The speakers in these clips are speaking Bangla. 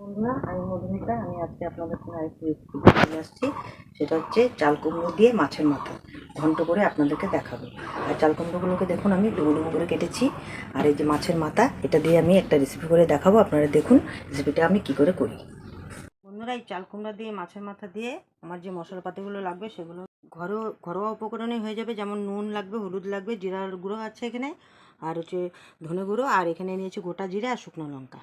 বন্ধুরা, আমি মধুমিতা, আমি আজকে আপনাদের সঙ্গে আরেকটি রেসিপি নিয়ে আসছি। সেটা হচ্ছে চাল কুমড়ো দিয়ে মাছের মাথা ঘন্ট করে আপনাদেরকে দেখাবো। আর চাল কুমড়োগুলোকে দেখুন, আমি ডুবো ডুবো করে কেটেছি। আর এই যে মাছের মাথা, এটা দিয়ে আমি একটা রেসিপি করে দেখাবো। আপনারা দেখুন রেসিপিটা আমি কি করে করি। বন্ধুরা, এই চাল কুমড়া দিয়ে মাছের মাথা দিয়ে আমার যে মশলাপাতিগুলো লাগবে, সেগুলো ঘরোয়া ঘরোয়া উপকরণে হয়ে যাবে। যেমন নুন লাগবে, হলুদ লাগবে, জিরার গুঁড়ো আছে এখানে। আর হচ্ছে ধনে গুঁড়ো, আর এখানে নিয়েছি গোটা জিরা আর শুকনো লঙ্কা।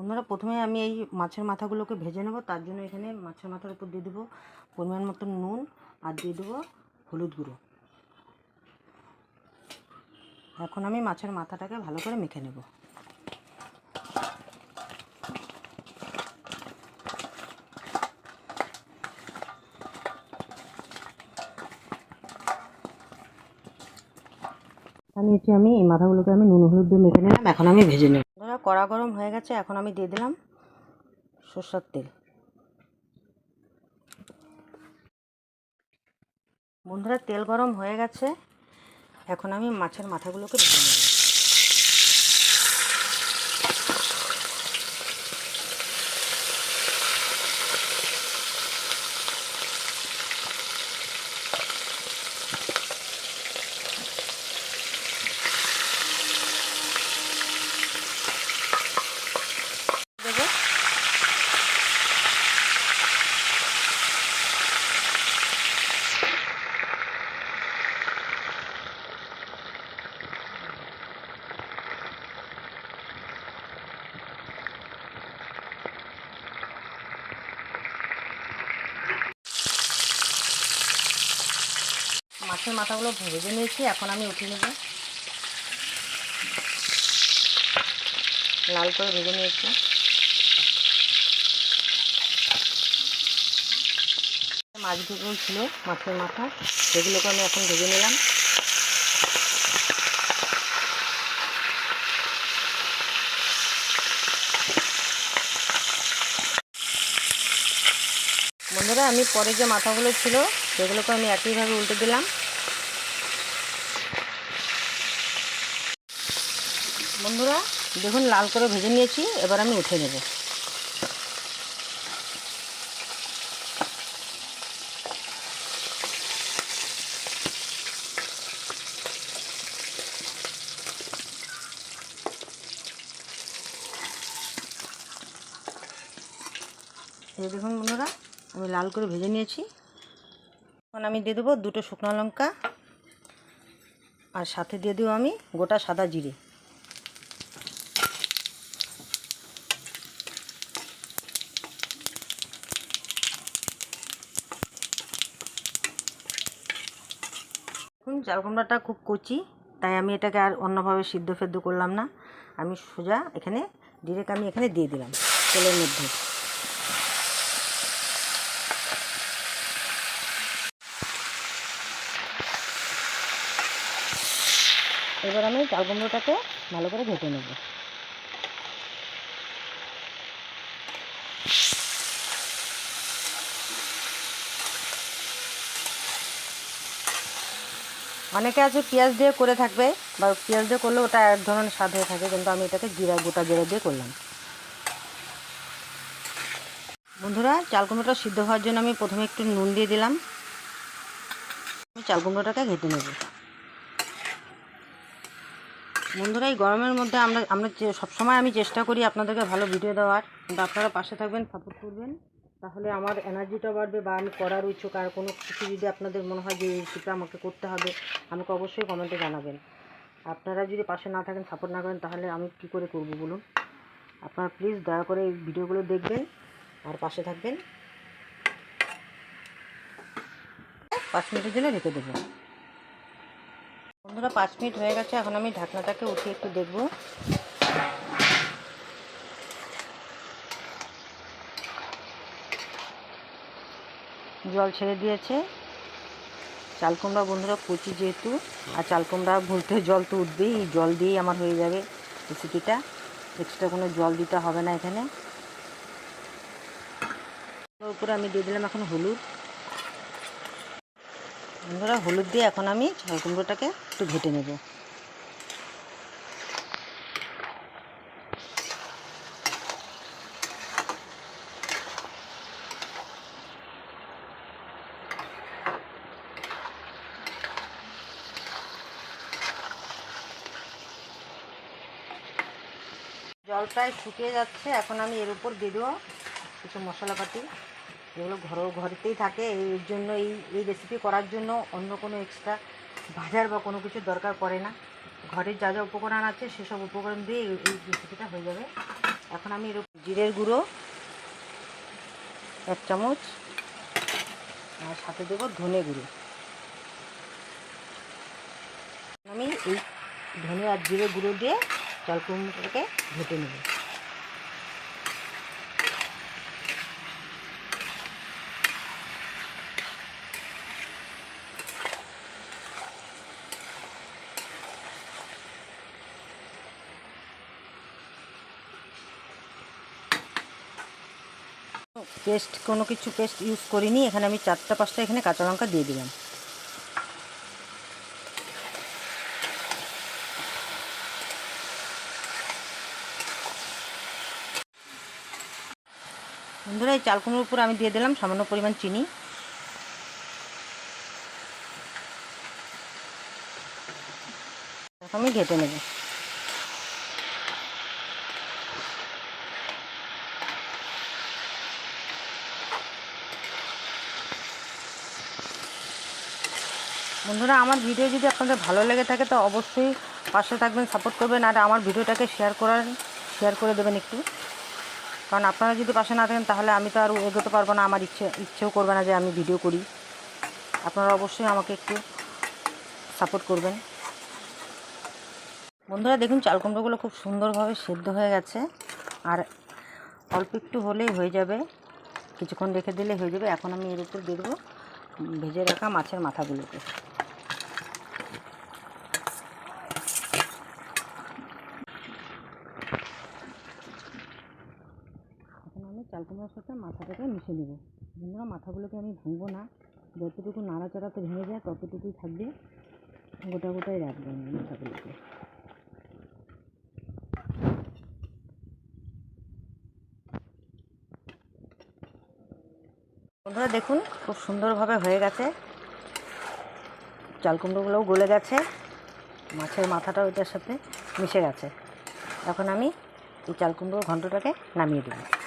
বন্ধুরা প্রথমে আমি এই মাছের মাথাগুলোকে ভেজে নেব, তার জন্য এখানে মাছের মাথার উপর দিয়ে দেবো পরিমাণ মতো নুন আর দিয়ে দেবো হলুদ গুঁড়ো। এখন আমি মাছের মাথাটাকে ভালো করে মেখে নেব। নিয়েছি আমি এই মাথাগুলোকে আমি নুন হলুদ দিয়ে মেখে নিলাম, এখন আমি ভেজে নেব। কড়া গরম হয়ে গেছে, এখন আমি দিয়ে দিলাম সর্ষার তেল। বন্ধুরা, তেল গরম হয়ে গেছে, এখন আমি মাছের মাথাগুলোকে ভেজে নেব দেবো মাছের মাথাগুলো ভেজে নিয়েছি, এখন আমি উঠিয়ে নেব। লাল করে ভেজে নিয়েছি। মাছগুলো ছিল মাছের মাথা, সেগুলোকে আমি এখন ভেজে নিলাম। বন্ধুরা, আমি পরে যে মাথাগুলো ছিল, সেগুলোকে আমি একইভাবে উল্টে দিলাম। বন্ধুরা, দেখুন, লাল করে ভেজে নিয়েছি, এবার আমি উঠে নেব। দেখুন বন্ধুরা, আমি লাল করে ভেজে নিয়েছি। এখন আমি দিয়ে দেবো দুটো শুকনো লঙ্কা, আর সাথে দিয়ে দেবো আমি গোটা সাদা জিরে। দেখুন চাল কুমড়াটা খুব কচি, তাই আমি এটাকে আর অন্যভাবে সিদ্ধ ফেদ্ধ করলাম না। আমি সোজা এখানে, ডিরেক্ট আমি এখানে দিয়ে দিলাম তেলের মধ্যে। এবার আমি চাল কুমড়োটাকে ভালো করে ভেজে নেব। অনেকে আছে পেঁয়াজ দিয়ে করে থাকবে, বা পেঁয়াজ দিয়ে করলে ওটা এক ধরনের স্বাদ হয়ে থাকে, কিন্তু আমি এটাকে জিরা, গোটা জিরা দিয়ে করলাম। বন্ধুরা, চাল কুমড়োটা সিদ্ধ হওয়ার জন্য আমি প্রথমে একটু নুন দিয়ে দিলাম। আমি চাল কুমড়োটাকে ঘেটে নেব। বন্ধুরা, এই গরমের মধ্যে আমরা আমরা সবসময় আমি চেষ্টা করি আপনাদেরকে ভালো ভিডিও দেওয়ার, কিন্তু আপনারা পাশে থাকবেন, সাপোর্ট করবেন। তাহলে আমার এনার্জিটা বাড়বে বা আমি করার ইচ্ছুক, আর কোনো কিছু যদি আপনাদের মনে হয় যে এই রেসিপিটা আমাকে করতে হবে, আমাকে অবশ্যই কমেন্টে জানাবেন। আপনারা যদি পাশে না থাকেন সাপোর্ট না করেন, তাহলে আমি কী করে করব বলুন? আপনারা প্লিজ দয়া করে এই ভিডিওগুলো দেখবেন, আর পাশে থাকবেন। পাঁচ মিনিটের জন্য রেখে দেবো। বন্ধুরা, পাঁচ মিনিট হয়ে গেছে, এখন আমি ঢাকনাটাকে উঠিয়ে একটু দেখব। জল ছেড়ে দিয়েছে। চাল কুমড়া বন্ধুরা, কচি যেহেতু, আর চাল কুমড়া জল তো উঠবেই, জল দিয়েই আমার হয়ে যাবে রেসিপিটা। এক্সট্রা কোনো জল দিতে হবে না এখানে। উপরে আমি দিয়ে দিলাম এখন হলুদ। বন্ধুরা, হলুদ দিয়ে এখন আমি চাল কুমড়োটাকে একটু ঘেটে নেব। জলটাই শুকিয়ে যাচ্ছে। এখন আমি এর উপর দিয়ে দেবো কিছু মশলাপাতি। যেগুলো ঘরো, ঘরেতেই থাকে। এর জন্য এই এই রেসিপি করার জন্য অন্য কোনো এক্সট্রা বাজার বা কোনো কিছু দরকার পড়ে না। ঘরের যা যা উপকরণ আছে, সেসব উপকরণ দিয়ে এই রেসিপিটা হয়ে যাবে। এখন আমি এর জিরের গুঁড়ো, এক চামচ, আর সাথে দেবো ধনে গুঁড়ো। আমি এই ধনে আর জিরে গুঁড়ো দিয়ে জলকুমড়োটাকে ঘেটে নেব। পেস্ট, কোনো কিছু পেস্ট ইউজ করিনি, এখানে আমি চারটা পাঁচটা এখানে কাঁচা লঙ্কা দিয়ে দিলাম। বন্ধুরা, এই চাল কুমড়োর উপর আমি দিয়ে দিলাম সামান্য পরিমাণ চিনি। আমি ঘেটে নেব। বন্ধুরা, আমার ভিডিও যদি আপনাদের ভালো লেগে থাকে, তো অবশ্যই পাশে থাকবেন, সাপোর্ট করবেন, আর আমার ভিডিওটাকে শেয়ার করার, শেয়ার করে দেবেন একটু। কারণ আপনারা যদি পাশে না থাকেন, তাহলে আমি তো আর এগোতে পারব না। আমার ইচ্ছে, ইচ্ছেও করবে না যে আমি ভিডিও করি। আপনারা অবশ্যই আমাকে একটু সাপোর্ট করবেন। বন্ধুরা, দেখুন চাল কুমড়োগুলো খুব সুন্দরভাবে সেদ্ধ হয়ে গেছে। আর অল্প একটু হলেই হয়ে যাবে। কিছুক্ষণ রেখে দিলে হয়ে যাবে। এখন আমি এর উপর দিয়ে দেবো ভেজে রাখা মাছের মাথাগুলোকে এখন আমি চাল কুমড়োর সাথে মিশিয়ে নেব। বন্ধুরা, মাথাগুলোকে আমি ভাঙবো না। যতটুকু নাড়াচাড়াতে ভেঙে যায়, ততটুকুই থাকবে। গোটা গোটাই রাখব আমি মাথাগুলোকে। বন্ধুরা, দেখুন, খুব সুন্দরভাবে হয়ে গেছে। চাল কুমড়োগুলোও গলে গেছে। মাছের মাথাটাও এটার সাথে মিশে গেছে। এখন আমি এই চাল কুমড়োর ঘন্টটাকে নামিয়ে দেবো।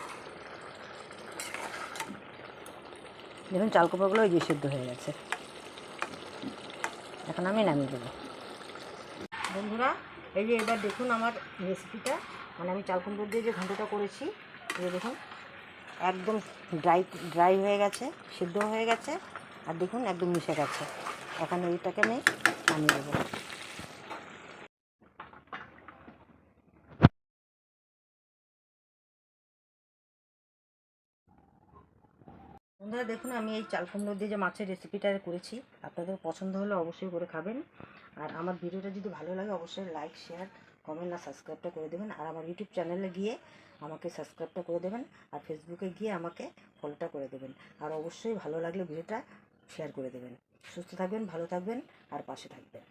দেখুন চাল কোপাগুলো যে সিদ্ধ হয়ে গেছে। এখন আমি নামিয়ে দেবো। বন্ধুরা, এই যে এবার দেখুন আমার রেসিপিটা মানে আমি চাল কুমড়ো দিয়ে যে ঘন্টটা করেছি, এই দেখুন, একদম ড্রাই ড্রাই হয়ে গেছে সিদ্ধ হয়ে গেছে, আর দেখুন একদম মিশে গেছে। এখন এইটাকে আমি নামিয়ে দেবো। বন্ধুরা দেখুন, আমি এই চাল কুমড়ো দিয়ে যে মাছের রেসিপিটা করেছি, আপনাদের পছন্দ হলে অবশ্যই করে খাবেন। আর আমার ভিডিওটা যদি ভালো লাগে, অবশ্যই লাইক শেয়ার কমেন্ট আর সাবস্ক্রাইবটা করে দেবেন। আর আমার ইউটিউব চ্যানেলে গিয়ে আমাকে সাবস্ক্রাইবটা করে দেবেন আর ফেসবুকে গিয়ে আমাকে ফলোটা করে দেবেন। আর অবশ্যই ভালো লাগলে ভিডিওটা শেয়ার করে দেবেন। সুস্থ থাকবেন, ভালো থাকবেন আর পাশে থাকবেন।